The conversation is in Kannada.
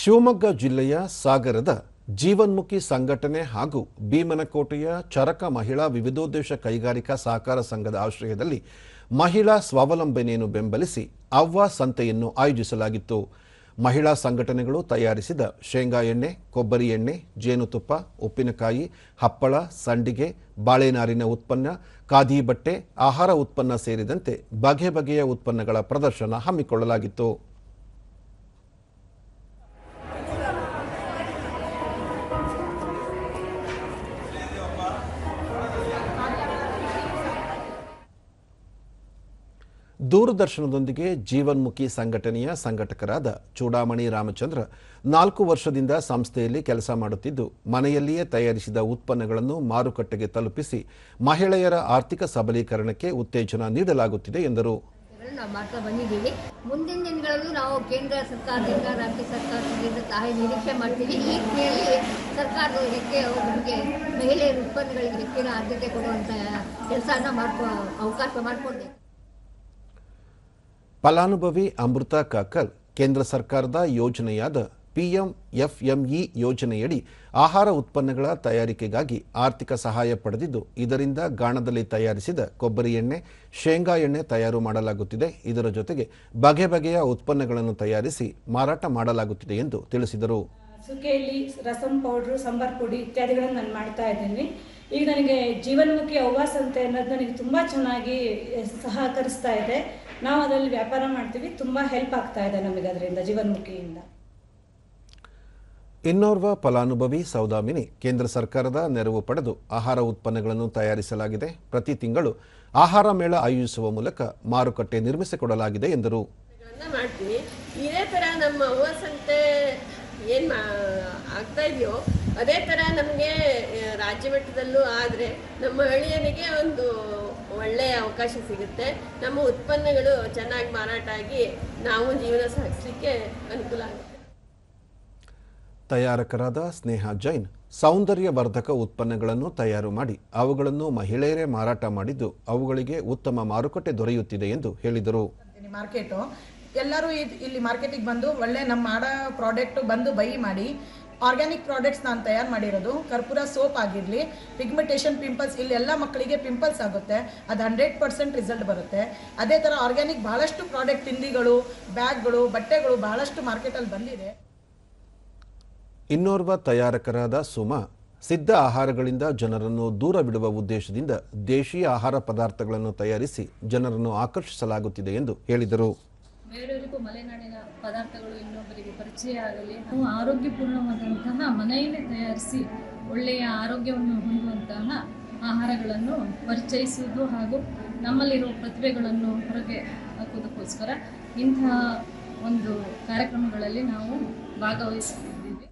ಶಿವಮೊಗ್ಗ ಜಿಲ್ಲೆಯ ಸಾಗರದ ಜೀವನ್ಮುಖಿ ಸಂಘಟನೆ ಹಾಗೂ ಭೀಮನಕೋಟೆಯ ಚರಕ ಮಹಿಳಾ ವಿವಿಧೋದ್ದೇಶ ಕೈಗಾರಿಕಾ ಸಹಕಾರ ಸಂಘದ ಆಶ್ರಯದಲ್ಲಿ ಮಹಿಳಾ ಸ್ವಾವಲಂಬನೆಯನ್ನು ಬೆಂಬಲಿಸಿ ಅವ್ವ ಸಂತೆಯನ್ನು ಆಯೋಜಿಸಲಾಗಿತ್ತು. ಮಹಿಳಾ ಸಂಘಟನೆಗಳು ತಯಾರಿಸಿದ ಶೇಂಗಾ ಎಣ್ಣೆ, ಕೊಬ್ಬರಿ ಎಣ್ಣೆ, ಜೇನುತುಪ್ಪ, ಉಪ್ಪಿನಕಾಯಿ, ಹಪ್ಪಳ, ಸಂಡಿಗೆ, ಬಾಳೆನಾರಿನ ಉತ್ಪನ್ನ, ಖಾದಿ ಬಟ್ಟೆ, ಆಹಾರ ಉತ್ಪನ್ನ ಸೇರಿದಂತೆ ಬಗೆ ಬಗೆಯ ಉತ್ಪನ್ನಗಳ ಪ್ರದರ್ಶನ ಹಮ್ಮಿಕೊಳ್ಳಲಾಗಿತ್ತು. ದೂರದರ್ಶನದೊಂದಿಗೆ ಜೀವನ್ಮುಖಿ ಸಂಘಟನೆಯ ಸಂಘಟಕರಾದ ಚೂಡಾಮಣಿ ರಾಮಚಂದ್ರ ನಾಲ್ಕು ವರ್ಷದಿಂದ ಸಂಸ್ಥೆಯಲ್ಲಿ ಕೆಲಸ ಮಾಡುತ್ತಿದ್ದು, ಮನೆಯಲ್ಲಿಯೇ ತಯಾರಿಸಿದ ಉತ್ಪನ್ನಗಳನ್ನು ಮಾರುಕಟ್ಟೆಗೆ ತಲುಪಿಸಿ ಮಹಿಳೆಯರ ಆರ್ಥಿಕ ಸಬಲೀಕರಣಕ್ಕೆ ಉತ್ತೇಜನ ನೀಡಲಾಗುತ್ತಿದೆ ಎಂದರು. ನಾವು ಮಾಡ್ತಾ ಬಂದಿದ್ದೀವಿ. ಮುಂದಿನ ದಿನಗಳಲ್ಲೂ ನಾವು ಕೇಂದ್ರ ಸರ್ಕಾರದಿಂದ ರಾಜ್ಯ ಸರ್ಕಾರದಿಂದ ಸಹಾಯ ನಿರೀಕ್ಷೆ ಮಾಡ್ತೀವಿ. ಈ ನಿಟ್ಟಿನಲ್ಲಿ ಸರ್ಕಾರದ ಹೆಚ್ಚೆ ನಮಗೆ ಮಹಿಳೆಯರ ಉತ್ಪನ್ನಗಳಿಗೆ ಹೆಚ್ಚಿನ ಆದ್ಯತೆ ಕೊಡುವಂಥ ಕೆಲಸನ ಮಾಡ್ಕೊ ಅವಕಾಶ ಮಾಡಿಕೊಡ್ಬೇಕು ಫಲಾನುಭವಿ ಅಮೃತ ಕಾಕಲ್, ಕೇಂದ್ರ ಸರ್ಕಾರದ ಯೋಜನೆಯಾದ ಪಿಎಂ ಎಫ್ಎಂಇ ಯೋಜನೆಯಡಿ ಆಹಾರ ಉತ್ಪನ್ನಗಳ ತಯಾರಿಕೆಗಾಗಿ ಆರ್ಥಿಕ ಸಹಾಯ ಪಡೆದಿದ್ದು, ಇದರಿಂದ ಗಾಣದಲ್ಲಿ ತಯಾರಿಸಿದ ಕೊಬ್ಬರಿ ಎಣ್ಣೆ, ಶೇಂಗಾ ಎಣ್ಣೆ ತಯಾರು ಮಾಡಲಾಗುತ್ತಿದೆ. ಇದರ ಜೊತೆಗೆ ಬಗೆ ಬಗೆಯ ಉತ್ಪನ್ನಗಳನ್ನು ತಯಾರಿಸಿ ಮಾರಾಟ ಮಾಡಲಾಗುತ್ತಿದೆ ಎಂದು ತಿಳಿಸಿದರು. ಸುಕೆಯಲ್ಲಿ ರಸಂ, ಪೌಡ್ರು, ಸಾಂಬಾರ್ ಪುಡಿ ಇತ್ಯಾದಿಗಳನ್ನು ನಾನು ಮಾಡ್ತಾ ಇದ್ದೀನಿ. ಈಗ ನನಗೆ ಜೀವನ್ಮುಖಿ ಅವಾಸ ಅಂತ ಅನ್ನೋದು ನನಗೆ ತುಂಬ ಚೆನ್ನಾಗಿ ಸಹಕರಿಸ್ತಾ ಇದೆ. ನಾವು ಅದರಲ್ಲಿ ವ್ಯಾಪಾರ ಮಾಡ್ತೀವಿ ತುಂಬ ಹೆಲ್ಪ್ ಆಗ್ತಾ ಇದೆ ನಮಗೆ ಅದರಿಂದ ಜೀವನ್ಮುಖಿಯಿಂದ. ಇನ್ನೋರ್ವ ಫಲಾನುಭವಿ ಸೌದಾಮಿನಿ ಕೇಂದ್ರ ಸರ್ಕಾರದ ನೆರವು ಪಡೆದು ಆಹಾರ ಉತ್ಪನ್ನಗಳನ್ನು ತಯಾರಿಸಲಾಗಿದೆ. ಪ್ರತಿ ತಿಂಗಳು ಆಹಾರ ಮೇಳ ಆಯೋಜಿಸುವ ಮೂಲಕ ಮಾರುಕಟ್ಟೆ ನಿರ್ಮಿಸಿಕೊಡಲಾಗಿದೆ ಎಂದರು. ಮಾಡ್ತೀವಿ ಇದೇ ಥರ ನಮ್ಮ ಏನು ಆಗ್ತಾ ಇದೆಯೋ ಅದೇ ಥರ ನಮಗೆ ರಾಜ್ಯ ಮಟ್ಟದಲ್ಲೂ ಆದರೆ ನಮ್ಮ ಹಳ್ಳಿಯನಿಗೆ ಒಂದು ಒಳ್ಳೆಯ ಅವಕಾಶ ಸಿಗುತ್ತೆ. ನಮ್ಮ ಉತ್ಪನ್ನಗಳು ಚೆನ್ನಾಗಿ ಮಾರಾಟ ಆಗಿ ನಾವು ಜೀವನ ಸಾಗಿಸ್ಲಿಕ್ಕೆ ಅನುಕೂಲ ಆಗುತ್ತೆ. ತಯಾರಕರಾದ ಸ್ನೇಹ ಜೈನ್ ಸೌಂದರ್ಯವರ್ಧಕ ಉತ್ಪನ್ನಗಳನ್ನು ತಯಾರು ಮಾಡಿ ಅವುಗಳನ್ನು ಮಹಿಳೆಯರೇ ಮಾರಾಟ ಮಾಡಿದ್ದು ಅವುಗಳಿಗೆ ಉತ್ತಮ ಮಾರುಕಟ್ಟೆ ದೊರೆಯುತ್ತಿದೆ ಎಂದು ಹೇಳಿದರು. Market market. ಎಲ್ಲರೂ ಇಲ್ಲಿ ಮಾರ್ಕೆಟಿಗೆ ಬಂದು ಒಳ್ಳೆ ನಮ್ಮ ಮಾಡೋ ಪ್ರಾಡಕ್ಟ್ ಬಂದು ಬೈ ಮಾಡಿ ಆರ್ಗ್ಯಾನಿಕ್ ಪ್ರಾಡಕ್ಟ್ಸ್ ನಾನು ತಯಾರು ಮಾಡಿರೋದು ಕರ್ಪೂರ ಸೋಪ್ ಆಗಿರಲಿ ಪಿಗ್ಮೆಂಟೇಷನ್ ಪಿಂಪಲ್ಸ್ ಇಲ್ಲಿ ಎಲ್ಲ ಮಕ್ಕಳಿಗೆ ಪಿಂಪಲ್ಸ್ ಆಗುತ್ತೆ ಅದು ಹಂಡ್ರೆಡ್ ಪರ್ಸೆಂಟ್ ರಿಸಲ್ಟ್ ಬರುತ್ತೆ. ಅದೇ ಥರ ಆರ್ಗ್ಯಾನಿಕ್ ಬಹಳಷ್ಟು ಪ್ರಾಡಕ್ಟ್ ತಿಂಡಿಗಳು ಬ್ಯಾಗ್ಗಳು ಬಟ್ಟೆಗಳು ಬಹಳಷ್ಟು ಮಾರ್ಕೆಟಲ್ಲಿ ಬಂದಿದೆ. ಇನ್ನೋರ್ವ ತಯಾರಕರಾದ ಸುಮಾ ಸಿದ್ಧ ಆಹಾರಗಳಿಂದ ಜನರನ್ನು ದೂರವಿಡುವ ಉದ್ದೇಶದಿಂದ ದೇಶೀಯ ಆಹಾರ ಪದಾರ್ಥಗಳನ್ನು ತಯಾರಿಸಿ ಜನರನ್ನು ಆಕರ್ಷಿಸಲಾಗುತ್ತಿದೆ ಎಂದು ಹೇಳಿದರು. ಪದಾರ್ಥಗಳು ಇನ್ನೊಬ್ಬರಿಗೆ ಪರಿಚಯ ಆಗಲಿ ಆರೋಗ್ಯಪೂರ್ಣವಾದಂತಹ ಮನೆಯಲ್ಲೇ ತಯಾರಿಸಿ ಒಳ್ಳೆಯ ಆರೋಗ್ಯವನ್ನು ಹೊಂದುವಂತಹ ಆಹಾರಗಳನ್ನು ಪರಿಚಯಿಸುವುದು ಹಾಗೂ ನಮ್ಮಲ್ಲಿರುವ ಪ್ರತಿಭೆಗಳನ್ನು ಹೊರಗೆ ಹಾಕುವುದಕ್ಕೋಸ್ಕರ ಇಂತಹ ಒಂದು ಕಾರ್ಯಕ್ರಮಗಳಲ್ಲಿ ನಾವು ಭಾಗವಹಿಸುತ್ತಿದ್ದೇವೆ.